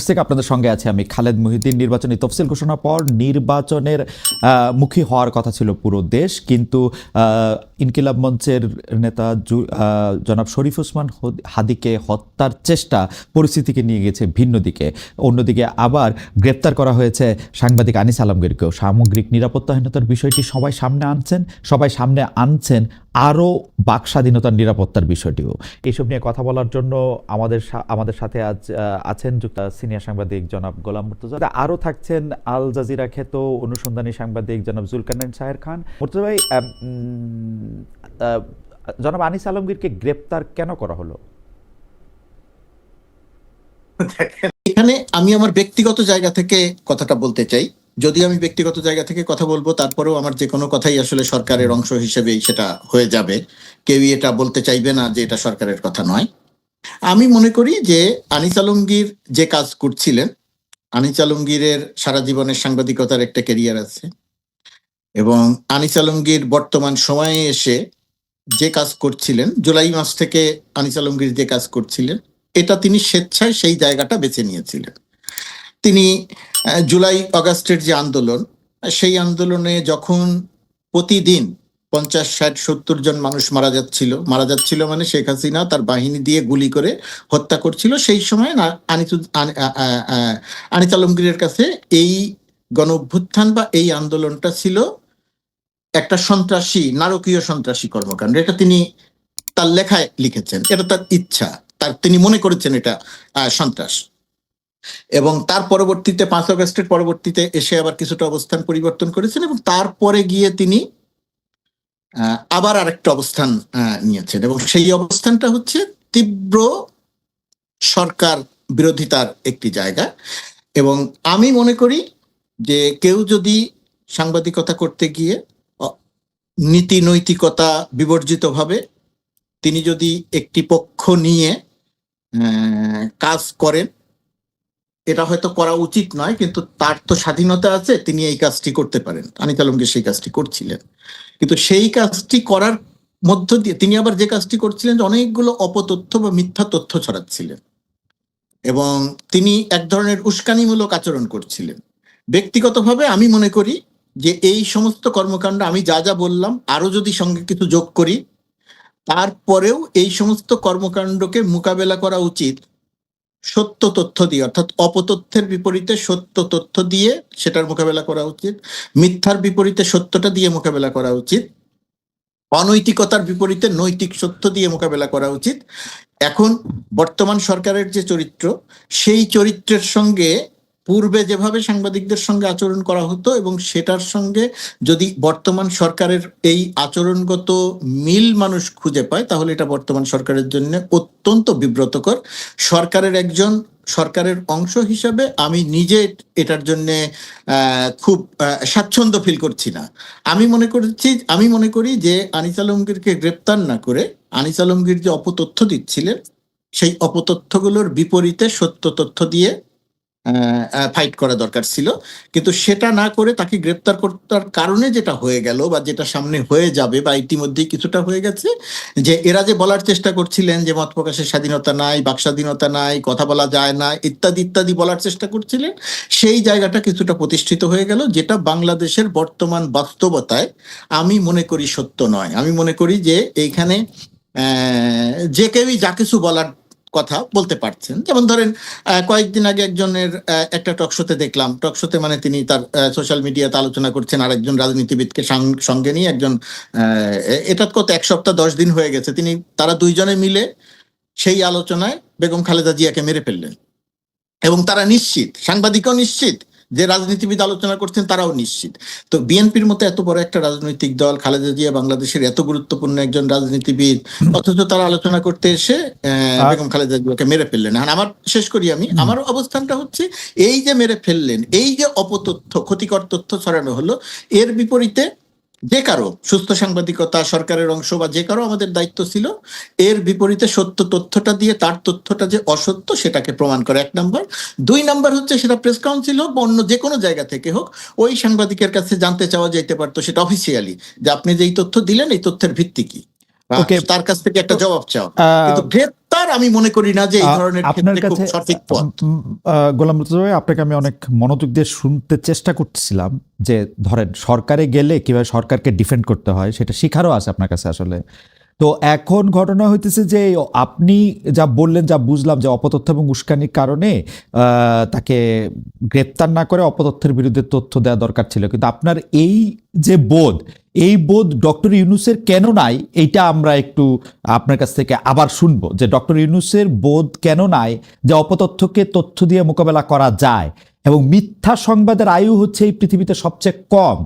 থেকে আপনাদের সঙ্গে আছে আমি খালেদ মহিউদ্দিন নির্বাচনী তফসিল ঘোষণার পর নির্বাচনের মুখী হওয়ার কথা ছিল পুরো দেশ, কিন্তু ইনকিলাব মঞ্চের নেতা জনাব শরীফ ওসমান হদ- হাদিকে হত্যার চেষ্টা পরিস্থিতিকে নিয়ে গেছে ভিন্ন দিকে। অন্যদিকে আবার গ্রেপ্তার করা হয়েছে সাংবাদিক আনিস আলমগীরকেও। সামগ্রিক নিরাপত্তাহীনতার বিষয়টি সবাই সামনে আনছেন, সবাই সামনে আনছেন আরও বাক স্বাধীনতার নিরাপত্তার বিষয়টিও। এইসব নিয়ে কথা বলার জন্য আমাদের আমাদের সাথে আজ আছেন সিনিয়র সাংবাদিক জনাব গোলাম মুর্তজা। আরও থাকছেন আল জাজিরা খ্যাত অনুসন্ধানী সাংবাদিক জনাব জুলকানাইন সাহের খান। মুর্তজা ভাই জনাব আনিস আলমগীরকে গ্রেপ্তার কেন করা হলো? এখানে আমি আমার ব্যক্তিগত জায়গা থেকে কথাটা বলতে চাই। যদি আমি ব্যক্তিগত জায়গা থেকে কথা বলব, তারপরেও আমার যে কোনো কথাই আসলে সরকারের অংশ হিসেবেই সেটা হয়ে যাবে। কেউই এটা বলতে চাইবে না যে এটা সরকারের কথা নয়। আমি মনে করি যে আনিস আলমগীর যে কাজ করছিলেন, আনিস আলমগীরের সারা জীবনের সাংবাদিকতার একটা কেরিয়ার আছে এবং আনিস আলমগীর বর্তমান সময়ে এসে যে কাজ করছিলেন, জুলাই মাস থেকে আনিস আলমগীর যে কাজ করছিলেন, এটা তিনি স্বেচ্ছায় সেই জায়গাটা বেছে নিয়েছিলেন। তিনি জুলাই অগাস্টের যে আন্দোলন, সেই আন্দোলনে যখন প্রতিদিন পঞ্চাশ, ষাট, সত্তর জন মানুষ মারা যাচ্ছিল মারা যাচ্ছিল মানে শেখ হাসিনা তার বাহিনী দিয়ে গুলি করে হত্যা করছিল, সেই সময় না- আনিসুদ, আনি- আ- আ- আ- আলমগীরের কাছে এই গণ অভ্যুত্থান বা এই আন্দোলনটা ছিল একটা সন্ত্রাসী, নারকীয় সন্ত্রাসী কর্মকাণ্ড। এটা তিনি তার লেখায় লিখেছেন। এটা তার ইচ্ছা। তার তিনি মনে করেছেন এটা সন্ত্রাস। এবং তার পরবর্তীতে, পাঁচ আগস্টের পরবর্তীতে এসে আবার কিছুটা অবস্থান পরিবর্তন করেছেন এবং তারপরে গিয়ে তিনি আবার আরেকটা অবস্থান নিয়েছেন এবং সেই অবস্থানটা হচ্ছে তীব্র সরকার বিরোধিতার একটি জায়গা। এবং আমি মনে করি যে কেউ যদি সাংবাদিকতা করতে গিয়ে নীতি নৈতিকতা বিবর্জিত ভাবে তিনি যদি একটি পক্ষ নিয়ে কাজ করেন এটা হয়তো করা উচিত নয়, কিন্তু তার তো স্বাধীনতা আছে, তিনি এই কাজটি করতে পারেন। আনিক আলমগীর সেই কাজটি করছিলেন। কিন্তু সেই কাজটি করার মধ্য দিয়ে, তিনি আবার যে কাজটি করছিলেন অনেকগুলো অপতথ্য বা মিথ্যা তথ্য ছড়াচ্ছিলেন। এবং তিনি এক ধরনের উস্কানিমূলক আচরণ করছিলেন। ব্যক্তিগতভাবে আমি মনে করি যে এই সমস্ত কর্মকাণ্ড, আমি যা যা বললাম আরও যদি সঙ্গে কিছু যোগ করি, তারপরেও এই সমস্ত কর্মকাণ্ডকে মোকাবেলা করা উচিত। সত্য তথ্য দিয়ে, অর্থাৎ অপতথ্যের বিপরীতে সত্য তথ্য দিয়ে সেটার মোকাবেলা করা উচিত, মিথ্যার বিপরীতে সত্যটা দিয়ে মোকাবেলা করা উচিত, অনৈতিকতার বিপরীতে নৈতিক সত্য দিয়ে মোকাবেলা করা উচিত। এখন বর্তমান সরকারের যে চরিত্র, সেই চরিত্রের সঙ্গে পূর্বে যেভাবে সাংবাদিকদের সঙ্গে আচরণ করা হতো এবং সেটার সঙ্গে যদি বর্তমান সরকারের এই আচরণগত মিল মানুষ খুঁজে পায়, তাহলে এটা বর্তমান সরকারের জন্য অত্যন্ত বিব্রতকর। সরকারের একজন, সরকারের অংশ হিসাবে আমি নিজে এটার জন্য খুব স্বাচ্ছন্দ্য ফিল করছি না। আমি মনে করছি, আমি মনে করি যে আনিস আলমগীরকে গ্রেপ্তার না করে আনিস আলমগীর যে অপতথ্য দিচ্ছিলেন, সেই অপতথ্যগুলোর বিপরীতে সত্য তথ্য দিয়ে ফাইট করা দরকার ছিল। কিন্তু সেটা না করে তাকে গ্রেপ্তার করার কারণে যেটা হয়ে গেল বা যেটা সামনে হয়ে যাবে বা ইতিমধ্যেই কিছুটা হয়ে গেছে, যে এরা যে বলার চেষ্টা করছিলেন যে মত প্রকাশের স্বাধীনতা নাই, বাক স্বাধীনতা নাই, কথা বলা যায় না, ইত্যাদি ইত্যাদি বলার চেষ্টা করছিলেন, সেই জায়গাটা কিছুটা প্রতিষ্ঠিত হয়ে গেল, যেটা বাংলাদেশের বর্তমান বাস্তবতায় আমি মনে করি সত্য নয়। আমি মনে করি যে এইখানে যে কেউই যা কিছু বলার কথা বলতে পারছেন। যেমন ধরেন কয়েকদিন আগে একজনের একটা টকশোতে দেখলাম। টকশোতে মানে তিনি তার সোশ্যাল মিডিয়াতে আলোচনা করছেন আর একজন রাজনীতিবিদকে সঙ্গে নিয়ে একজন এটা কত, এক সপ্তাহ দশ দিন হয়ে গেছে। তিনি, তারা দুইজনে মিলে সেই আলোচনায় বেগম খালেদা জিয়াকে মেরে ফেললেন। এবং তারা নিশ্চিত, সাংবাদিকও নিশ্চিত যে রাজনীতিবিদ আলোচনা করছেন তারাও নিশ্চিত। তো বিএনপির মতো এত বড় একটা রাজনৈতিক দল খালেদা জিয়া বাংলাদেশের এত গুরুত্বপূর্ণ একজন রাজনীতিবিদ অথচ তারা আলোচনা করতে এসে বেগম খালেদা জিয়াকে মেরে ফেললেন। আর আমার শেষ করি আমি আমার অবস্থানটা হচ্ছে এই যে মেরে ফেললেন এই যে অপতথ্য ক্ষতিকর তথ্য ছড়ানো হলো এর বিপরীতে যে কারও সুস্থ সাংবাদিকতা সরকারের অংশ বা যে কারও আমাদের দায়িত্ব ছিল এর বিপরীতে সত্য তথ্যটা দিয়ে তার তথ্যটা যে অসত্য সেটাকে প্রমাণ করে। এক নাম্বার। দুই নাম্বার হচ্ছে সেটা প্রেস কাউন্সিল হোক বা অন্য যে কোনো জায়গা থেকে হোক ওই সাংবাদিকের কাছে জানতে চাওয়া যেতে পারতো সেটা অফিসিয়ালি যে আপনি যে এই তথ্য দিলেন এই তথ্যের ভিত্তি কি? তার কাছ থেকে একটা জবাব চাও। কিন্তু গ্রেপ্তার আমি মনে করি না যে এই ধরনের আপনার ক্ষেত্রে খুব কাছে সঠিক পথ। গোলাম মুর্তজা আপনাকে আমি অনেক মনোযোগ দিয়ে শুনতে চেষ্টা করছিলাম যে ধরেন সরকারে গেলে কীভাবে সরকারকে ডিফেন্ড করতে হয় সেটা শিখারও আছে আপনার কাছে আসলে। তো এখন ঘটনা হইতেছে যে আপনি যা বললেন, যা বুঝলাম যে অপতথ্য এবং উস্কানির কারণে তাকে গ্রেপ্তার না করে অপতথ্যের বিরুদ্ধে তথ্য দেওয়া দরকার ছিল। কিন্তু আপনার এই যে বোধ, এই বোধ ডক্টর ইউনুসের কেন নাই, এইটা আমরা একটু আপনার কাছ থেকে আবার শুনব। যে ডক্টর ইউনুসের বোধ কেন নাই, যে অপতথ্যকে তথ্য দিয়ে মোকাবেলা করা যায় এবং মিথ্যা সংবাদের আয়ু হচ্ছে এই পৃথিবীতে সবচেয়ে কম।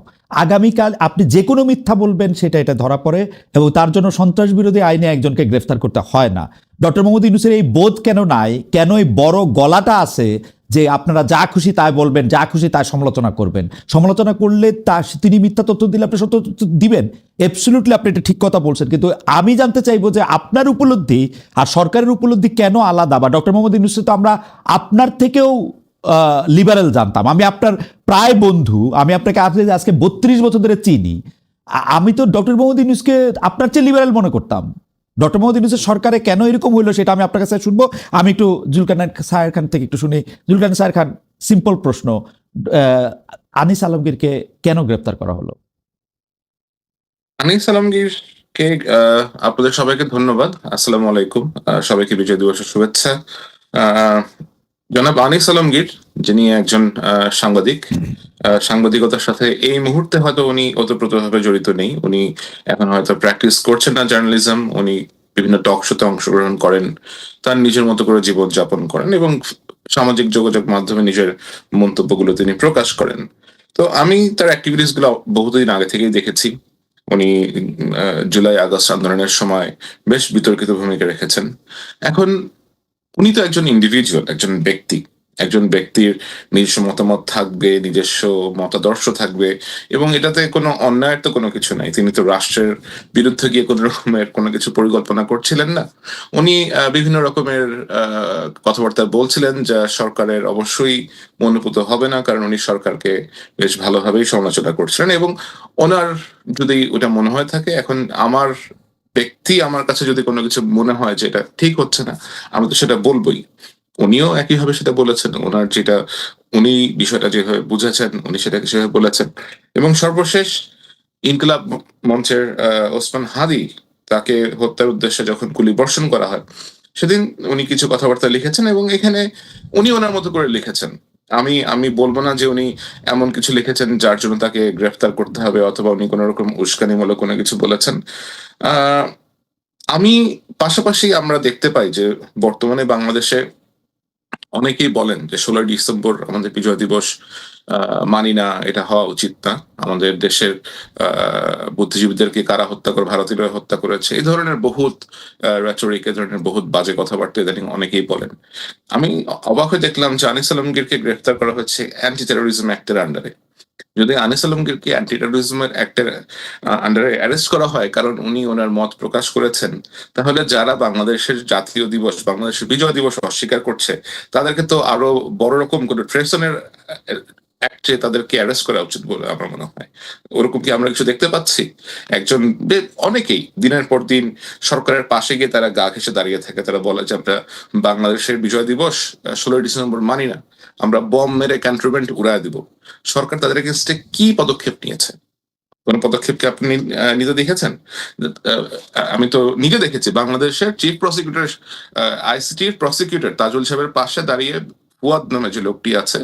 আগামীকাল আপনি যে কোনো মিথ্যা বলবেন, সেটা এটা ধরা পড়ে এবং তার জন্য সন্ত্রাস বিরোধী আইনে একজনকে গ্রেফতার করতে হয় না। ডক্টর মোহাম্মদ ইউনুসের এই বোধ কেন নাই? কেন এই বড় গলাটা আছে যে আপনারা যা খুশি তাই বলবেন, যা খুশি তাই সমালোচনা করবেন? সমালোচনা করলে তা তিনি মিথ্যা তথ্য দিলে আপনি সত্য দিবেন। অ্যাবসলিউটলি আপনি এটা ঠিক কথা বলছেন। কিন্তু আমি জানতে চাইব যে আপনার উপলব্ধি আর সরকারের উপলব্ধি কেন আলাদা? বা ডক্টর মোহাম্মদ ইউনুসে তো আমরা আপনার থেকেও লিবারেল জানতাম। আমি আপনার প্রায় বন্ধু, আমি আপনাকে আজকে আজকে বত্রিশ বছর ধরে চিনি। আমি তো ডক্টর মোহাম্মদ ইউনুসকে আপনার চেয়ে লিবারেল মনে করতাম। ডক্টর মোহাম্মদ ইউনুসের সরকারে কেন এরকম হইল সেটা আমি আপনার কাছে শুনব। আমি একটু জুলকানার সাহের খান থেকে একটু শুনি। জুলকান সাহের খান সিম্পল প্রশ্ন আনিস আলমগীরকে কেন গ্রেপ্তার করা হলো? আনিস আলমগীরকে আপনাদের সবাইকে ধন্যবাদ। আসসালামু আলাইকুম। সবাইকে বিজয় দিবসের শুভেচ্ছা। জনাব আনিস আলমগীর, যিনি একজন সাংবাদিক সাংবাদিকতার সাথে এই মুহূর্তে হয়তো উনি ওতপ্রোতভাবে জড়িত নেই। উনি এখন হয়তো প্র্যাকটিস করছেন না জার্নালিজম উনি বিভিন্ন টক শোতে অংশগ্রহণ করেন, তার নিজের মতো করে জীবন যাপন করেন এবং সামাজিক যোগাযোগ মাধ্যমে নিজের মন্তব্যগুলো তিনি প্রকাশ করেন। তো আমি তার অ্যাক্টিভিটিসগুলো বহুদিন আগে থেকেই দেখেছি। উনি জুলাই আগস্ট আন্দোলনের সময় বেশ বিতর্কিত ভূমিকা রেখেছেন। এখন উনি তো একজন ইন্ডিভিজুয়াল একজন ব্যক্তি। একজন ব্যক্তির নিজস্ব মতামত থাকবে, নিজস্ব মতাদর্শ থাকবে, এবং এটাতে কোনো অন্যায়ের তো কোনো কিছু নাই। তিনি তো রাষ্ট্রের বিরুদ্ধে গিয়ে কোনো রকমের কোনো কিছু পরিকল্পনা করছিলেন না। উনি বিভিন্ন রকমের কথাবার্তা বলছিলেন যা সরকারের অবশ্যই মনোভূত হবে না, কারণ উনি সরকারকে বেশ ভালোভাবেই সমালোচনা করছিলেন। এবং ওনার যদি ওটা মনে হয়ে থাকে, এখন আমার ব্যক্তি আমার কাছে যদি কোনো কিছু মনে হয় যে এটা ঠিক হচ্ছে না আমি তো সেটা বলবোই। উনিও একইভাবে সেটা বলেছেন, ওনার যেটা, উনি বিষয়টা যেভাবে বুঝেছেন, উনি সেটাকে সেভাবে বলেছেন। এবং সর্বশেষ ইনকলাব মঞ্চের ওসমান হাদি তাকে হত্যার উদ্দেশ্যে যখন গুলি বর্ষণ করা হয়, সেদিন উনি কিছু কথাবার্তা লিখেছেন এবং এখানে উনি ওনার মতো করে লিখেছেন। আমি আমি বলব না যে উনি এমন কিছু লিখেছেন যার জন্য তাকে গ্রেফতার করতে হবে অথবা উনি কোনো রকম উস্কানিমূলক কোনো কিছু বলেছেন। আমি পাশাপাশি আমরা দেখতে পাই যে বর্তমানে বাংলাদেশে অনেকেই বলেন যে ষোলোই ডিসেম্বর আমাদের বিজয় দিবস মানি না, এটা হওয়া উচিত না। আমাদের দেশের বুদ্ধিজীবীদেরকে কারা হত্যা করে, ভারতীয়রা হত্যা করেছে, এই ধরনের বহুত রেচরিক এই ধরনের বহুত বাজে কথাবার্তা ইদানিং অনেকেই বলেন। আমি অবাক হয়ে দেখলাম যে আনিস আলমগীরকে গ্রেফতার করা হচ্ছে অ্যান্টি টেরোরিজম অ্যাক্টের আন্ডারে যদি আনিস আলমগীরকে অ্যান্টি টেরোরিজমের অ্যাক্টের আন্ডারে অ্যারেস্ট করা হয়, কারণ উনি ওনার মত প্রকাশ করেছেন, তাহলে যারা বাংলাদেশের জাতীয় দিবস, বাংলাদেশের বিজয় দিবস অস্বীকার করছে, তাদেরকে তো আরও বড় রকম কোনো ট্রেসনের অ্যাক্টে তাদেরকে অ্যারেস্ট করা উচিত বলে আমার মনে হয়। ওরকম কি আমরা কিছু দেখতে পাচ্ছি? একজন অনেকেই দিনের পর দিন সরকারের পাশে গিয়ে তারা গা ঘেসে দাঁড়িয়ে থাকে। তারা বলে যে আমরা বাংলাদেশের বিজয় দিবস ষোলোই ডিসেম্বর মানি না। আমরা বম মেরে ক্যান্টনমেন্ট উড়ায় দিব। সরকার তাদের এগেনস্টে কি পদক্ষেপ নিয়েছে? কোন পদক্ষেপ কি আপনি নিজে দেখেছেন? আমি তো নিজে দেখেছি। বাংলাদেশের চিফ প্রসিকিউটর আইসিটির প্রসিকিউটর তাজুল সাহেবের পাশে দাঁড়িয়ে ফুয়াদ নামে যে লোকটি আছে,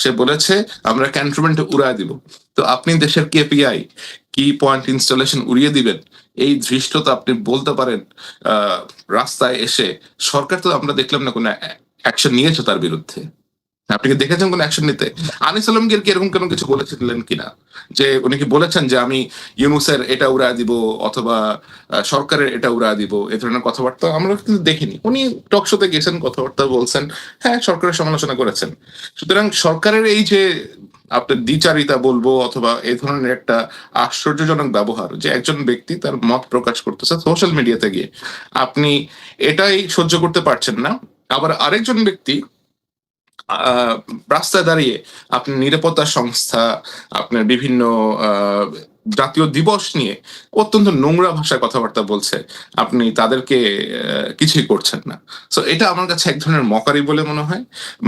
সে বলেছে, আমরা ক্যান্টনমেন্টে উড়ায় দিব। তো আপনি দেশের কেপিআই কি পয়েন্ট ইনস্টলেশন উড়িয়ে দিবেন? এই ধৃষ্টতা আপনি বলতে পারেন রাস্তায় এসে সরকার তো আমরা দেখলাম না কোনো অ্যাকশন নিয়েছে তার বিরুদ্ধে। আপনি কি দেখেছেন কোন অ্যাকশন নিতে? আনিস আলমগীর কি এরকম কোনো কিছু বলেছিলেন কিনা? যে উনি কি বলেছেন যে আমি ইউনুসের এটা উড়া দিব অথবা সরকারের এটা উড়া দিব, এ ধরনের কথাবার্তা আমরা কিন্তু দেখিনি। উনি টকশোতে গেছেন, কথাবার্তা বলছেন হ্যাঁ সরকারের সমালোচনা করেছেন। সুতরাং সরকারের এই যে আপনার দ্বিচারিতা বলব অথবা এই ধরনের একটা আশ্চর্যজনক ব্যবহার, যে একজন ব্যক্তি তার মত প্রকাশ করতেছে সোশ্যাল মিডিয়াতে গিয়ে, আপনি এটাই সহ্য করতে পারছেন না। আবার আরেকজন ব্যক্তি রাস্তায় দাঁড়িয়ে আপনি নিরাপত্তা সংস্থা আপনার বিভিন্ন জাতীয় দিবস নিয়ে অত্যন্ত নোংরা ভাষায় কথাবার্তা বলছে, আপনি তাদেরকে কিছুই করছেন না। সো এটা আমার কাছে এক ধরনের মকারি বলে মনে হয়।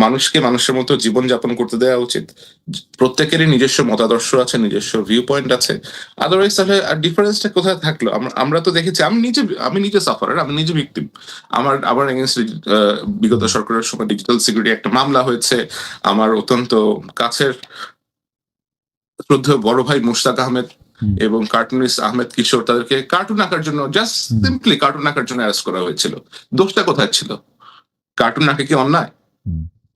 মানুষকে মানুষের মতো জীবনযাপন করতে দেওয়া উচিত। প্রত্যেকেরই নিজস্ব মতাদর্শ আছে, নিজস্ব ভিউ পয়েন্ট আছে। আদারওয়াইজ তাহলে আর ডিফারেন্সটা কোথায় থাকল? আমরা তো দেখেছি, আমি নিজে আমি নিজে সাফারার আমি নিজে ভিকটিম আমার আমার এগেনস্ট বিগত সরকারের সময় ডিজিটাল সিকিউরিটি একটা মামলা হয়েছে। আমার অত্যন্ত কাছের, শ্রদ্ধেয় বড় ভাই মুশতাক আহমেদ হুম। এবং কার্টুনিস্ট আহমেদ কিশোর তাদেরকে কার্টুন আঁকার জন্য জাস্ট সিম্পলি কার্টুন আঁকার জন্য অ্যারেস্ট করা হয়েছিল। দোষটা কোথায় ছিল? কার্টুন আঁকা কি অন্যায়?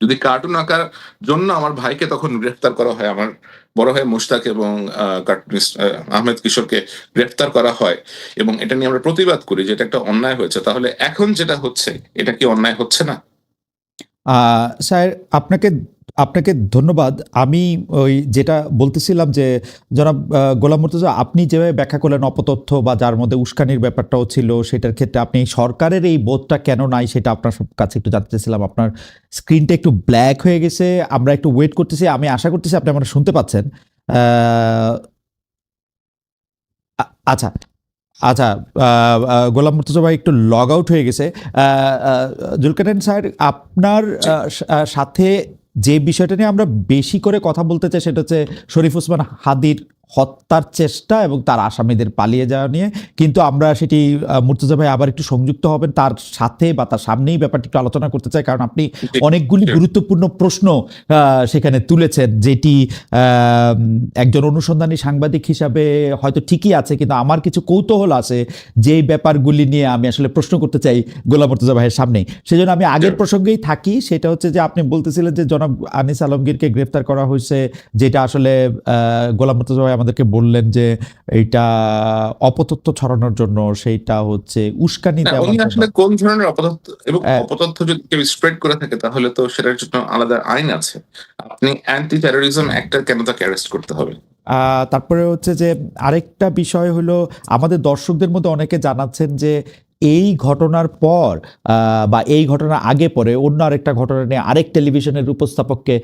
যদি কার্টুন আঁকার জন্য আমার ভাইকে তখন গ্রেফতার করা হয় আমার বড় ভাই মুশতাক এবং কার্টুনিস্ট আহমেদ কিশোরকে গ্রেফতার করা হয় এবং এটা নিয়ে আমরা প্রতিবাদ করি যে এটা একটা অন্যায় হয়েছে তাহলে এখন যেটা হচ্ছে এটা কি অন্যায় হচ্ছে না? আহ, স্যার আপনাকে আপনাকে ধন্যবাদ। আমি ওই যেটা বলতেছিলাম যে জনাব গোলাম মুর্তজা আপনি যেভাবে ব্যাখ্যা করলেন অপতথ্য বা যার মধ্যে উস্কানির ব্যাপারটাও ছিল সেটার ক্ষেত্রে আপনি সরকারের এই বোধটা কেন নাই সেটা আপনার সব কাছে একটু জানতে চাইছিলাম আপনার স্ক্রিনটা একটু ব্ল্যাক হয়ে গেছে আমরা একটু ওয়েট করতেছি আমি আশা করতেছি আপনি আমরা শুনতে পাচ্ছেন। আচ্ছা আচ্ছা গোলাম মুর্তজা ভাই একটু লগ আউট হয়ে গেছে। আহ, স্যার আপনার সাথে যে বিষয়টা নিয়ে আমরা বেশি করে কথা বলতে চাই সেটা হচ্ছে শরীফ উসমান হাদির হত্যার চেষ্টা এবং তার আসামিদের পালিয়ে যাওয়া নিয়ে। কিন্তু আমরা সেটি মুর্তজা ভাই আবার একটু সংযুক্ত হবেন তার সাথে বা তার সামনেই ব্যাপারটি একটু আলোচনা করতে চাই কারণ আপনি অনেকগুলি গুরুত্বপূর্ণ প্রশ্ন সেখানে তুলেছেন যেটি আহ, একজন অনুসন্ধানী সাংবাদিক হিসাবে হয়তো ঠিকই আছে কিন্তু আমার কিছু কৌতূহল আছে যেই ব্যাপারগুলি নিয়ে আমি আসলে প্রশ্ন করতে চাই গোলাম মর্তজা ভাইয়ের সামনে সেজন্য আমি আগের প্রসঙ্গেই থাকি সেটা হচ্ছে যে আপনি বলতেছিলেন যে জনাব আনিস আলমগীরকে গ্রেফতার করা হয়েছে যেটা আসলে আহ, গোলাম মর্তজা ভাই আমাদেরকে বললেন যে এইটা অপতথ্য ছড়ানোর জন্য সেইটা হচ্ছে উস্কানি না, দেওয়ার উনি আসলে কোন ধরনের অপতথ্য এবং হ্যাঁ। অপতথ্য যদি কেউ স্প্রেড করে থাকে তাহলে তো সেটার জন্য আলাদা আইন আছে। আপনি অ্যান্টি টেরোরিজম অ্যাক্টর কেন তাকে অ্যারেস্ট করতে হবে? তারপরে হচ্ছে যে আরেকটা বিষয় হলো আমাদের দর্শকদের মধ্যে অনেকে জানাচ্ছেন যে এই ঘটনার পর বা এই ঘটনার আগে পরে অন্য আরেকটা ঘটনা নিয়ে আরেক টেলিভিশনের উপস্থাপককে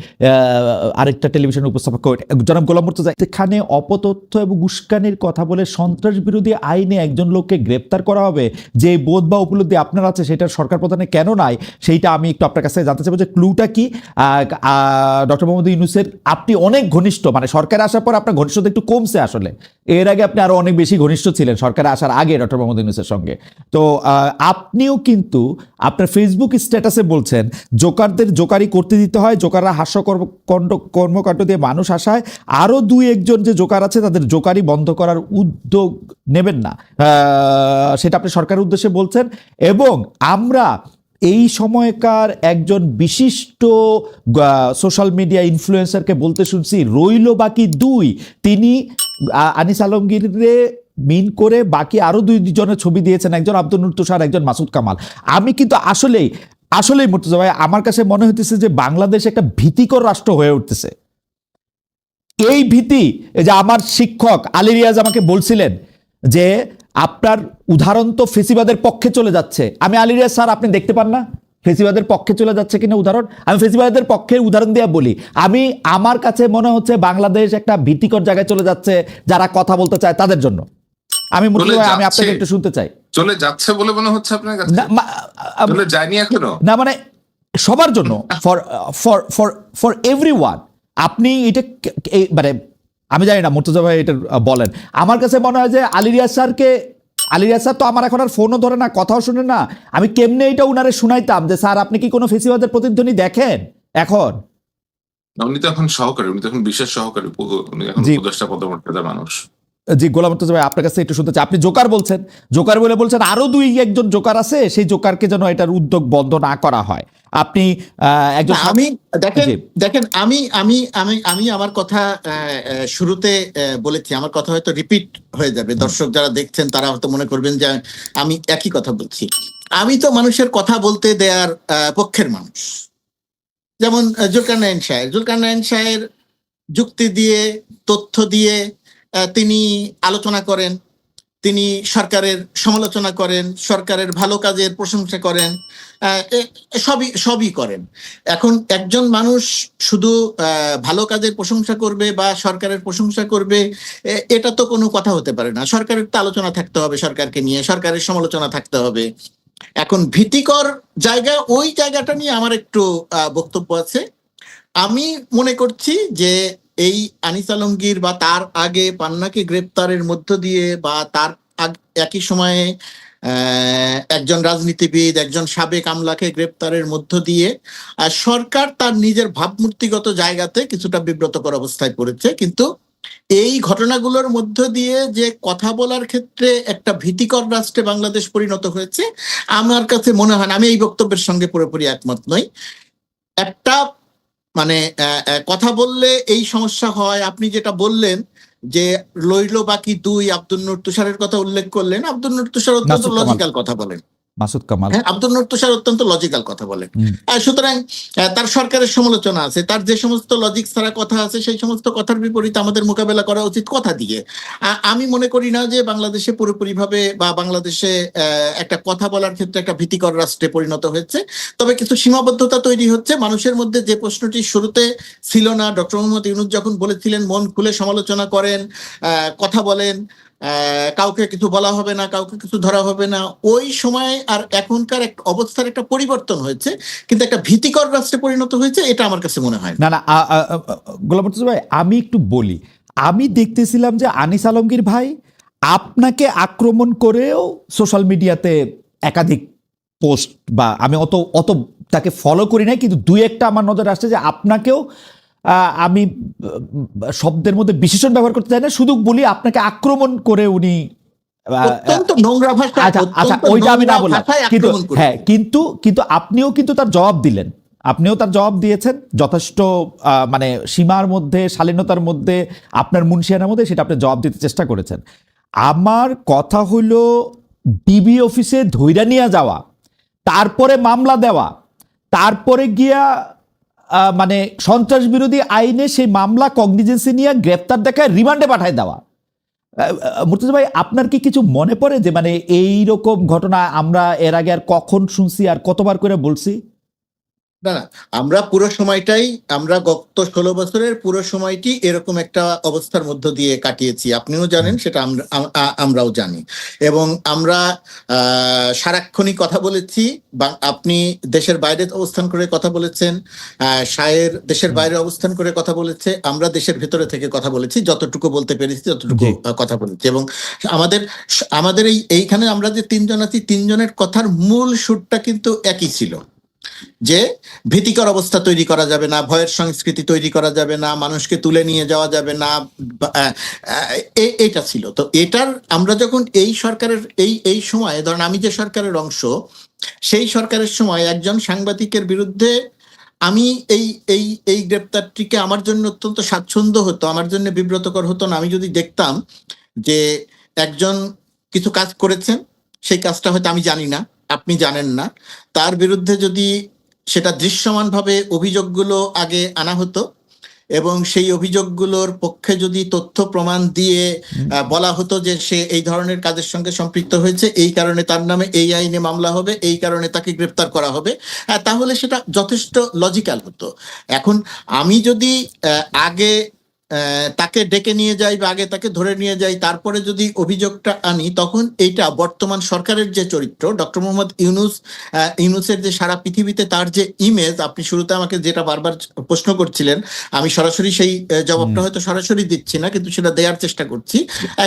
আরেকটা টেলিভিশনের উপস্থাপককে জনাব গোলাম মুর্তজা এখানে অপতথ্য এবং উস্কানির কথা বলে সন্ত্রাস বিরোধী আইনে একজন লোককে গ্রেপ্তার করা হবে, যে বোধ বা উপলব্ধি আপনার আছে সেটা সরকার প্রধানে কেন নাই, সেইটা আমি একটু আপনার কাছে জানতে চাইব যে ক্লুটা কি? ডক্টর মোহাম্মদ ইউনুসের আপনি অনেক ঘনিষ্ঠ মানে সরকারে আসার পর আপনার ঘনিষ্ঠতা একটু কমছে আসলে। এর আগে আপনি আরও অনেক বেশি ঘনিষ্ঠ ছিলেন সরকারে আসার আগে ডক্টর মোহাম্মদ ইউনুসের সঙ্গে। তো আপনিও কিন্তু আপনার ফেসবুক স্ট্যাটাসে বলছেন জোকারদের জোকারি করতে দিতে হয় জোকাররা হাস্যকর্মকাণ্ড কর্মকাণ্ড দিয়ে মানুষ আসায় আরও দুই একজন যে জোকার আছে তাদের জোকারি বন্ধ করার উদ্যোগ নেবেন না। সেটা আপনি সরকারের উদ্দেশ্যে বলছেন এবং আমরা এই সময়কার একজন বিশিষ্ট সোশ্যাল মিডিয়া ইনফ্লুয়েন্সারকে বলতে শুনছি, রইল বাকি দুই। তিনি আনিস আলমগীরে মিন করে বাকি আরও দুই জনের ছবি দিয়েছেন একজন আব্দুল নুর তুষার, একজন মাসুদ কামাল। আমি কিন্তু আসলেই আসলেই মুর্তজা ভাই, আমার কাছে মনে হইতেছে যে বাংলাদেশ একটা ভীতিকর রাষ্ট্র হয়ে উঠতেছে। এই ভীতি যে আমার শিক্ষক আলী রিয়াজ আমাকে বলছিলেন যে আপনার উদাহরণ তো ফেসিবাদের পক্ষে চলে যাচ্ছে। আমি আলী রিয়াজ স্যার, আপনি দেখতে পান না? ফেসিবাদের পক্ষে চলে যাচ্ছে কিনা উদাহরণ? আমি ফেসিবাদের পক্ষে উদাহরণ দিয়ে বলি। আমি, আমার কাছে মনে হচ্ছে বাংলাদেশ একটা ভীতিকর জায়গায় চলে যাচ্ছে যারা কথা বলতে চায় তাদের জন্য। আমি আমি আপনাকে। একটু শুনতে চাই। চলে যাচ্ছে বলে মনে হচ্ছে আপনার কাছে? চলে যায়নি এখনও? না মানে সবার জন্য for for for for every আপনি এটা মানে আমি জানি না মুর্তজা ভাই এটা বলেন। আমার কাছে মনে হয় যে আলিরিয়াজ স্যারকে আলিরিয়াজ স্যার তো আমার এখন আর ফোনও ধরে না কথাও শুনে না। আমি কেমনে এটা উনারে শুনাইতাম যে স্যার আপনি কি কোনো ফেসিবাদের প্রতিধ্বনি দেখেন এখন? উনি তো এখন সহকারী উনি তো এখন বিশেষ সহকারী উনি এখন উপদেষ্টা পদমর্যাদার মানুষ। জি গোলাম মুর্তজা ভাই আপনার কাছে একটু শুনতে চাই। আপনি জোকার বলছেন জোকার বলে বলছেন আরও দুই একজন জোকার আছে সেই জোকারকে যেন এটার উদ্যোগ বন্ধ না করা হয়। আপনি একজন আমি দেখেন দেখেন আমি আমি আমি আমি আমার কথা শুরুতে বলেছি। আমার কথা হয়তো রিপিট হয়ে যাবে। দর্শক যারা দেখছেন তারা হয়তো মনে করবেন যে আমি একই কথা বলছি। আমি তো মানুষের কথা বলতে দেয়ার পক্ষের মানুষ। যেমন জুলকার নাইন সাহেব জুলকার নাইন সাহেব যুক্তি দিয়ে তথ্য দিয়ে তিনি আলোচনা করেন, তিনি সরকারের সমালোচনা করেন, সরকারের ভালো কাজের প্রশংসা করেন সবই সবই করেন। এখন একজন মানুষ শুধু ভালো কাজের প্রশংসা করবে বা সরকারের প্রশংসা করবে এটা তো কোনো কথা হতে পারে না। সরকারের তো আলোচনা থাকতে হবে সরকারকে নিয়ে, সরকারের সমালোচনা থাকতে হবে। এখন ভীতিকর জায়গা, ওই জায়গাটা নিয়ে আমার একটু বক্তব্য আছে। আমি মনে করছি যে এই আনিস আলমগীর বা তার আগে পান্নাকে গ্রেপ্তারের মধ্য দিয়ে বা তার একই সময়ে একজন রাজনীতিবিদ, একজন সাবেক আমলাকে গ্রেপ্তারের মধ্য দিয়ে সরকার তার নিজের ভাবমূর্তিগত জায়গাতে কিছুটা বিব্রতকর অবস্থায় পড়েছে। কিন্তু এই ঘটনাগুলোর মধ্য দিয়ে যে কথা বলার ক্ষেত্রে একটা ভীতিকর রাষ্ট্রে বাংলাদেশ পরিণত হয়েছে, আমার কাছে মনে হয় না। আমি এই বক্তব্যের সঙ্গে পুরোপুরি একমত নই। একটা মানে কথা বললে এই সমস্যা হয়। আপনি যেটা বললেন যে লইল বাকি দুই আব্দুল নূর তুষারের কথা উল্লেখ করলেন আব্দুল নূর তুষার অত্যন্ত লজিক্যাল কথা বলেন। মাসুদ কামাল। হ্যাঁ আব্দুল নূর তুষার অত্যন্ত লজিক্যাল কথা। আহ, সুতরাং তার সরকারের সমালোচনা আছে তার যে সমস্ত লজিক ছাড়া কথা আছে সেই সমস্ত কথার বিপরীতে আমাদের মোকাবেলা করা উচিত কথা দিয়ে। আমি মনে করি না যে বাংলাদেশে পুরোপুরিভাবে বা বাংলাদেশে আহ, একটা কথা বলার ক্ষেত্রে একটা ভীতিকর রাষ্ট্রে পরিণত হয়েছে। তবে কিছু সীমাবদ্ধতা তৈরি হচ্ছে। মানুষের মধ্যে যে প্রশ্নটি শুরুতে ছিল না ডক্টর মোহাম্মদ ইউনুস যখন বলেছিলেন মন খুলে সমালোচনা করেন আহ, কথা বলেন কাউকে কিছু বলা হবে না, কাউকে কিছু ধরা হবে না। ওই সময় আর এখনকার এক অবস্থার একটা পরিবর্তন হয়েছে, কিন্তু একটা ভীতিকর রাষ্ট্রে পরিণত হয়েছে, এটা আমার কাছে মনে হয় না। না মুর্তজা ভাই, আমি একটু বলি। আমি দেখতেছিলাম যে আনিস আলমগীর ভাই আপনাকে আক্রমণ করেও সোশ্যাল মিডিয়াতে একাধিক পোস্ট বা আমি অত অত তাকে ফলো করি নাই, কিন্তু দুই একটা আমার নজরে আসছে যে আপনাকেও আমি শব্দের মধ্যে বিশেষণ ব্যবহার করতে চাই না শুধু বলি আপনাকে আক্রমণ করে উনি অত্যন্ত নোংরা ভাষা আচ্ছা আচ্ছা ওইটা আমি না বললাম কিন্তু হ্যাঁ কিন্তু কিন্তু আপনিও কিন্তু তার জবাব দিলেন। আপনিও তার জবাব দিয়েছেন যথেষ্ট আহ, মানে সীমার মধ্যে শালীনতার মধ্যে আপনার মুন্সিয়ানার মধ্যে সেটা আপনি জবাব দিতে চেষ্টা করেছেন। আমার কথা হইল ডিবি অফিসে ধৈর্য নিয়ে যাওয়া তারপরে মামলা দেওয়া তারপরে গিয়া মানে সন্ত্রাস বিরোধী আইনে সেই মামলা কগনিজেন্সি নিয়ে গ্রেপ্তার দেখায় রিমান্ডে পাঠায় দেওয়া। মুর্তজা ভাই, আপনার কি কিছু মনে পড়ে যে মানে এই রকম ঘটনা আমরা এর আগে আর কখন শুনছি আর কতবার করে বলছি? না না আমরা পুরো সময়টাই আমরা গত ষোলো বছরের পুরো সময়টি এরকম একটা অবস্থার মধ্য দিয়ে কাটিয়েছি। আপনিও জানেন সেটা আমরা আমরাও জানি। এবং আমরা আহ, সারাক্ষণই কথা বলেছি বা- আপনি দেশের বাইরে অবস্থান করে কথা বলেছেন আহ, শায়ের দেশের বাইরে অবস্থান করে কথা বলেছে আমরা দেশের ভেতরে থেকে কথা বলেছি যতটুকু বলতে পেরেছি ততটুকু কথা বলেছি। এবং আমাদের আমাদের এই এইখানে আমরা যে তিনজন আছি তিনজনের কথার মূল সুরটা কিন্তু একই ছিল। যে ভীতিকর অবস্থা তৈরি করা যাবে না, ভয়ের সংস্কৃতি তৈরি করা যাবে না, মানুষকে তুলে নিয়ে যাওয়া যাবে না এটা ছিল। তো এটার আমরা যখন এই সরকারের, এই এই সময়ে, ধরেন আমি যে সরকারের অংশ, সেই সরকারের সময় একজন সাংবাদিকের বিরুদ্ধে আমি এই এই এই গ্রেপ্তারটিকে আমার জন্য অত্যন্ত স্বাচ্ছন্দ্য হতো, আমার জন্য বিব্রতকর হতো না। আমি যদি দেখতাম যে একজন কিছু কাজ করেছেন, সেই কাজটা হয়তো আমি জানি না। আপনি জানেন না তার বিরুদ্ধে যদি সেটা দৃশ্যমানভাবে অভিযোগগুলো আগে আনা হতো এবং সেই অভিযোগগুলোর পক্ষে যদি তথ্য প্রমাণ দিয়ে বলা হতো যে সে এই ধরনের কাজের সঙ্গে সম্পৃক্ত হয়েছে এই কারণে তার নামে এই আইনে মামলা হবে এই কারণে তাকে গ্রেপ্তার করা হবে তাহলে সেটা যথেষ্ট লজিক্যাল হতো। এখন আমি যদি আগে তাকে ডেকে নিয়ে যাই বা আগে তাকে ধরে নিয়ে যাই তারপরে যদি অভিযোগটা আনি তখন এইটা বর্তমান সরকারের যে চরিত্র ডক্টর মোহাম্মদ ইউনুস ইউনুসের যে সারা পৃথিবীতে তার যে ইমেজ আপনি শুরুতে আমাকে যেটা বারবার প্রশ্ন করছিলেন আমি সরাসরি সেই জবাবটা হয়তো সরাসরি দিচ্ছি না কিন্তু সেটা দেওয়ার চেষ্টা করছি।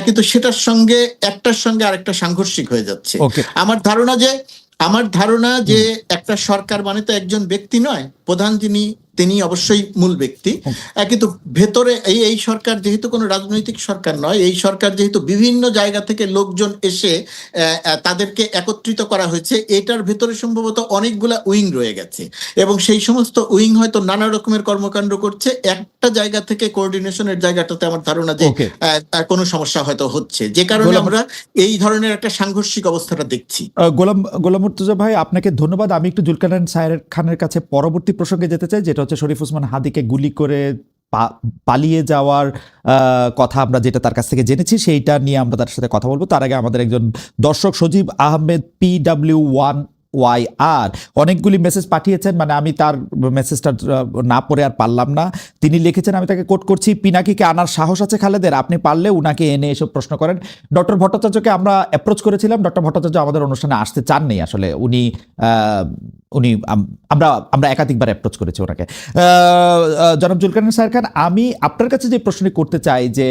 কিন্তু সেটার সঙ্গে একটার সঙ্গে আরেকটা সাংঘর্ষিক হয়ে যাচ্ছে। আমার ধারণা যে আমার ধারণা যে একটা সরকার মানে তো একজন ব্যক্তি নয় প্রধান যিনি তিনি অবশ্যই মূল ব্যক্তি। কিন্তু ভেতরে এই এই সরকার যেহেতু কোনো রাজনৈতিক সরকার নয় এই সরকার যেহেতু বিভিন্ন জায়গা থেকে লোকজন এসে তাদেরকে একত্রিত করা হয়েছে এটার ভেতরে সম্ভবত অনেকগুলা উইং রয়ে গেছে। এবং সেই সমস্ত উইং হয়তো নানা রকমের কর্মকাণ্ড করছে একটা জায়গা থেকে কোঅর্ডিনেশনের জায়গাটাতে আমার ধারণা যে কোনো সমস্যা হয়তো হচ্ছে। যে কারণে আমরা এই ধরনের একটা সাংঘর্ষিক অবস্থাটা দেখছি। গোলাম গোলাম মুর্তজা ভাই আপনাকে ধন্যবাদ। আমি একটু জুলকানান সাহের খানের কাছে পরবর্তী প্রসঙ্গে যেতে চাই যেটা হচ্ছে শরীফ ওসমান হাদিকে গুলি করে পালিয়ে যাওয়ার কথা আমরা যেটা তার কাছ থেকে জেনেছি, সেইটা নিয়ে আমরা তার সাথে কথা বলব। তার আগে আমাদের একজন দর্শক Sajib Ahmed P W one Y R অনেকগুলি মেসেজ পাঠিয়েছেন মানে আমি তার মেসেজটা না পড়ে আর পারলাম না। তিনি লিখেছেন, আমি তাকে কোট করছি, পিনাকিকে আনার সাহস আছে খালেদের, আপনি পারলে উনাকে এনে এসব প্রশ্ন করেন। ডক্টর ভট্টাচার্যকে আমরা অ্যাপ্রোচ করেছিলাম। ডক্টর ভট্টাচার্য আমাদের অনুষ্ঠানে আসতে চাননি আসলে। উনি উনি আমরা আমরা একাধিকবার অ্যাপ্রোচ করেছি ওনাকে। জনাব জুলকারনার স্যার খান, আমি আপনার কাছে যে প্রশ্নটি করতে চাই, যে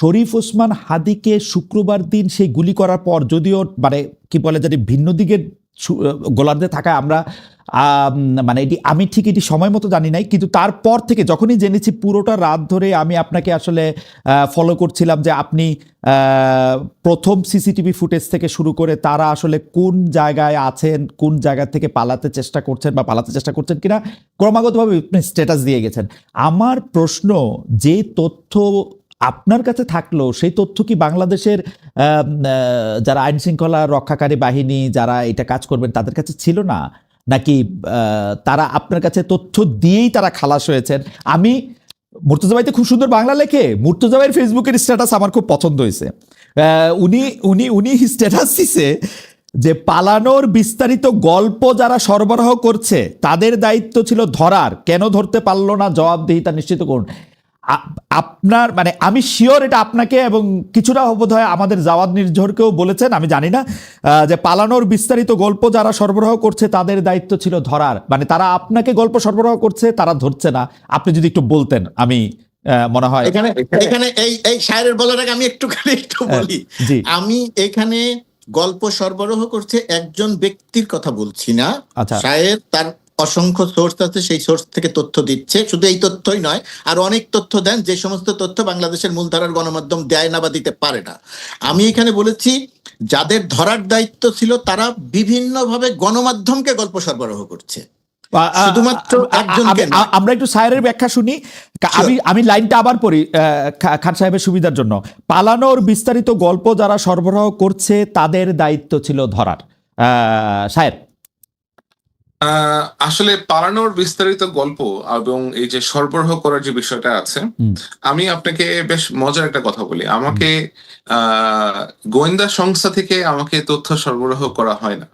শরীফ ওসমান হাদিকে শুক্রবার দিন সেই গুলি করার পর, যদিও মানে কি বলে জানি ভিন্ন দিকের গোলার্ধে থাকায় আমরা মানে এটি, আমি ঠিক এটি সময় মতো জানি নাই, কিন্তু তারপর থেকে যখনই জেনেছি পুরোটা রাত ধরে আমি আপনাকে আসলে ফলো করছিলাম যে আপনি প্রথম সিসিটিভি ফুটেজ থেকে শুরু করে তারা আসলে কোন জায়গায় আছেন, কোন জায়গা থেকে পালাতে চেষ্টা করছেন বা পালাতে চেষ্টা করছেন কিনা ক্রমাগতভাবে আপনি স্ট্যাটাস দিয়ে গেছেন। আমার প্রশ্ন, যে তথ্য আপনার কাছে থাকল, সেই তথ্য কি বাংলাদেশের যারা আইন শৃঙ্খলা রক্ষাকারী বাহিনী, যারা এটা কাজ করবেন, তাদের কাছে ছিল না? নাকি তারা আপনার কাছে তথ্য দিয়েই তারা খালাস হয়েছেন? আমি মুর্তজা ভাইতে খুব সুন্দর বাংলা লেখে মুর্তজা ভাইয়ের ফেসবুকের স্ট্যাটাস আমার খুব পছন্দ হয়েছে। উনি উনি উনি স্ট্যাটাস দিছে যে পালানোর বিস্তারিত গল্প যারা সরবরাহ করছে, তাদের দায়িত্ব ছিল ধরার। কেন ধরতে পারল না? জবাবদিহিতা নিশ্চিত করুন। আপনার মানে আমি শিওর এটা আপনাকে এবং কিছুটা বোধ হয় আমাদের জাওয়াদ নির্ঝরকেও বলেছেন আমি জানি না যে পালানোর বিস্তারিত গল্প যারা সরবরাহ করছে তাদের দায়িত্ব ছিল ধরার। মানে তারা আপনাকে গল্প সরবরাহ করছে তারা ধরছে না। আপনি যদি একটু বলতেন আমি মনে হয় এখানে এখানে- এই এই শায়ের বলার আগে আমি একটুখানি একটু বলি। জি। আমি এখানে গল্প সরবরাহ করছে একজন ব্যক্তির কথা বলছি না। আচ্ছা। শায়ের তার অসংখ্য সোর্স আছে সেই সোর্স থেকে তথ্য দিচ্ছে। শুধু এই তথ্যই নয় আর অনেক তথ্য দেন যে সমস্ত তথ্য বাংলাদেশের মূলধারার গণমাধ্যম দেয় না বা দিতে পারে না। আমি এখানে বলেছি যাদের ধরার দায়িত্ব ছিল তারা বিভিন্নভাবে গণমাধ্যমকে গল্প সরবরাহ করছে। শুধুমাত্র আমরা একটু সায়ের ব্যাখ্যা শুনি। আমি আমি লাইনটা আবার পড়ি খান সাহেবের সুবিধার জন্য। পালানোর বিস্তারিত গল্প যারা সরবরাহ করছে তাদের দায়িত্ব ছিল ধরার। সায়ের। আহ, আসলে পালানোর বিস্তারিত গল্প এবং এই যে সরবরাহ করার যে বিষয়টা আছে আমি আপনাকে বেশ মজার একটা কথা বলি। আমাকে আহ, গোয়েন্দা সংস্থা থেকে আমাকে তথ্য সরবরাহ করা হয় না।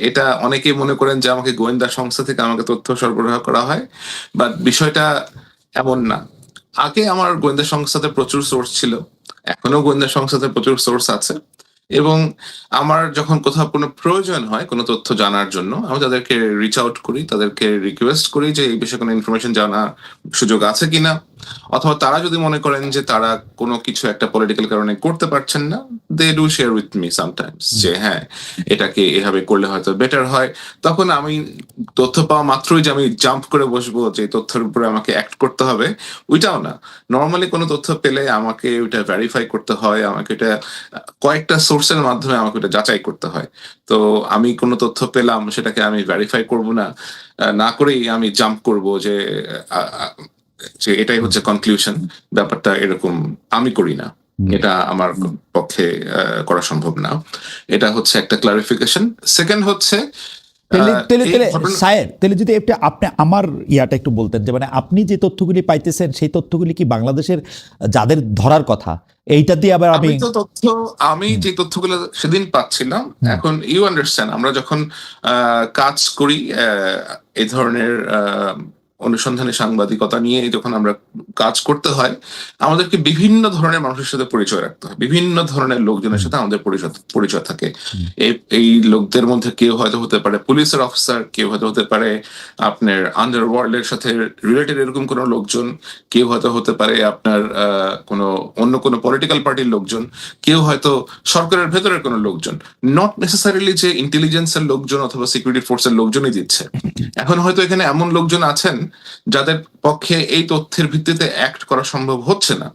এটা অনেকেই মনে করেন যে আমাকে গোয়েন্দা সংস্থা থেকে আমাকে তথ্য সরবরাহ করা হয় বাট বিষয়টা এমন না। আগে আমার গোয়েন্দা সংস্থাতে প্রচুর সোর্স ছিল। এখনও গোয়েন্দা সংস্থাতে প্রচুর সোর্স আছে। এবং আমার যখন কোথাও কোনো প্রয়োজন হয়, কোনো তথ্য জানার জন্য, আমি তাদেরকে রিচ আউট করি, তাদেরকে রিকোয়েস্ট করি যে এই বিষয়ে কোনো ইনফরমেশন জানার সুযোগ আছে কিনা। অথবা তারা যদি মনে করেন যে তারা কোনো কিছু একটা পলিটিক্যাল কারণে করতে পারছেন না they do share with me sometimes যে হ্যাঁ এটাকে এভাবে করলে হয়তো বেটার হয়। তখন আমি তথ্য পাওয়া মাত্রই যে আমি জাম্প করে বসবো যে তথ্যের উপরে আমাকে অ্যাক্ট করতে হবে ওইটাও না। নর্মালি কোনো তথ্য পেলে আমাকে ওইটা ভেরিফাই করতে হয় আমাকে এটা কয়েকটা সোর্সের মাধ্যমে আমাকে ওটা যাচাই করতে হয়। তো আমি কোনো তথ্য পেলাম সেটাকে আমি ভেরিফাই করব না না করেই আমি জাম্প করব যে যে এটাই হচ্ছে কনক্লুশন ব্যাপারটা এরকম আমি করি না। এটা আমার পক্ষে করা সম্ভব না। এটা হচ্ছে একটা ক্লারিফিকেশন সেকেন্ড হচ্ছে তেলে যদি একটা আপনি আমার ইয়াটা একটু বলতেন যে মানে আপনি যে তথ্যগুলি পাইতেছেন সেই তথ্যগুলি কি বাংলাদেশের যাদের ধরার কথা? এইটা দিয়ে আবার আমি তো তথ্য আমি যে তথ্যগুলো সেদিন পাচ্ছিলাম এখন ইউ আন্ডারস্ট্যান্ড আমরা যখন আহ, কাজ করি আহ, এই ধরনের আহ, অনুসন্ধানী সাংবাদিকতা নিয়ে যখন আমরা কাজ করতে হয় আমাদেরকে বিভিন্ন ধরনের মানুষের সাথে পরিচয় রাখতে হয়। বিভিন্ন ধরনের লোকজনের সাথে আমাদের পরিচয় পরিচয় থাকে। এই এই লোকদের মধ্যে কেউ হয়তো হতে পারে পুলিশের অফিসার কেউ হয়তো হতে পারে আপনার আন্ডারওয়ার্ল্ডের সাথে রিলেটেড এরকম কোনো লোকজন কেউ হয়তো হতে পারে আপনার আহ, কোনো অন্য কোনো পলিটিক্যাল পার্টির লোকজন কেউ হয়তো সরকারের ভেতরের কোনো লোকজন। নট নেসেসারিলি যে ইন্টেলিজেন্সের লোকজন অথবা সিকিউরিটি ফোর্সের লোকজনই দিচ্ছে। এখন হয়তো এখানে এমন লোকজন আছেন যাদের পক্ষে এই তথ্যের ভিত্তিতে অ্যাক্ট করা সম্ভব হচ্ছে না।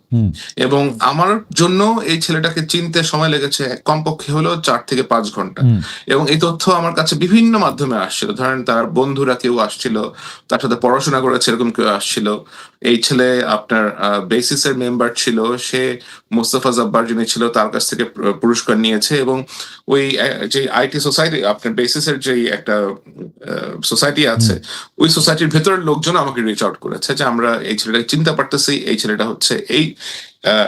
এবং আমার জন্য এই ছেলেটাকে চিনতে সময় লেগেছে কমপক্ষে হলো চার থেকে পাঁচ ঘণ্টা। এবং এই তথ্য আমার কাছে বিভিন্ন মাধ্যমে আসছিল। ধরেন তার বন্ধুরা কেউ আসছিল তার সাথে পড়াশোনা করেছে এরকম কেউ আসছিল। এই ছেলে আপনার বেসিসের মেম্বার ছিল সে মোস্তফা জব্বার যিনি ছিল তার কাছ থেকে পুরস্কার নিয়েছে এবং ওই যে আইটি সোসাইটি আপনার বেসিসের যে একটা সোসাইটি আছে ওই সোসাইটির ভেতরের লোকজন আমাকে রিচ আউট করেছে যে আমরা এই ছেলেটাকে চিনতে পারতেছি এই ছেলেটা হচ্ছে এই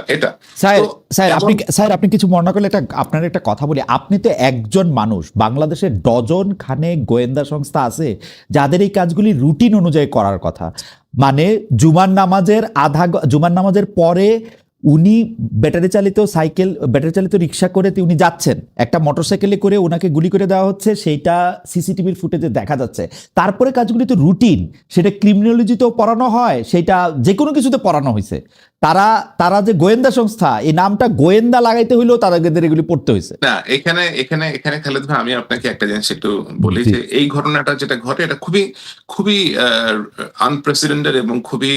এটা। স্যার স্যার আপনি স্যার আপনি কিছু মনে করলে একটা আপনার একটা কথা বলি। আপনি তো একজন মানুষ বাংলাদেশের ডজন খানে গোয়েন্দা সংস্থা আছে যাদের এই কাজগুলি রুটিন অনুযায়ী করার কথা। মানে জুমার নামাজের আধা জুমার নামাজের পরে উনি ব্যাটারি চালিত সাইকেল, ব্যাটারি চালিত রিক্সা করে উনি যাচ্ছেন। একটা মোটরসাইকেলে করে ওনাকে গুলি করে দেওয়া হচ্ছে, সেইটা সিসিটিভির ফুটেজে দেখা যাচ্ছে। তারপরে কাজগুলি তো রুটিন সেটা ক্রিমিনোলজিতেও পড়ানো হয় সেটা যে কোনো কিছুতে পড়ানো হয়েছে তারা তারা যে গোয়েন্দা সংস্থা এই নামটা গোয়েন্দা লাগাইতে হইলেও তাদের এগুলি পড়তে হয়েছে না এখানে এখানে এখানে খালেদ ভাই আমি আপনাকে একটা জিনিস একটু বলি যে এই ঘটনাটা যেটা ঘটে এটা খুবই খুবই আনপ্রেসিডেন্টেড এবং খুবই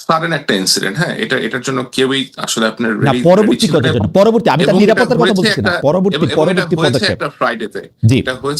সাডেন একটা ইনসিডেন্ট হ্যাঁ? এটা এটার জন্য কেউই আসলে আপনার পরবর্তী। জন্য পরবর্তী আমি তার এটা নিরাপত্তার কথা বলছি না পরবর্তী পরবর্তী পদক্ষেপ। একটা ফ্রাইডেতে এটা হয়েছে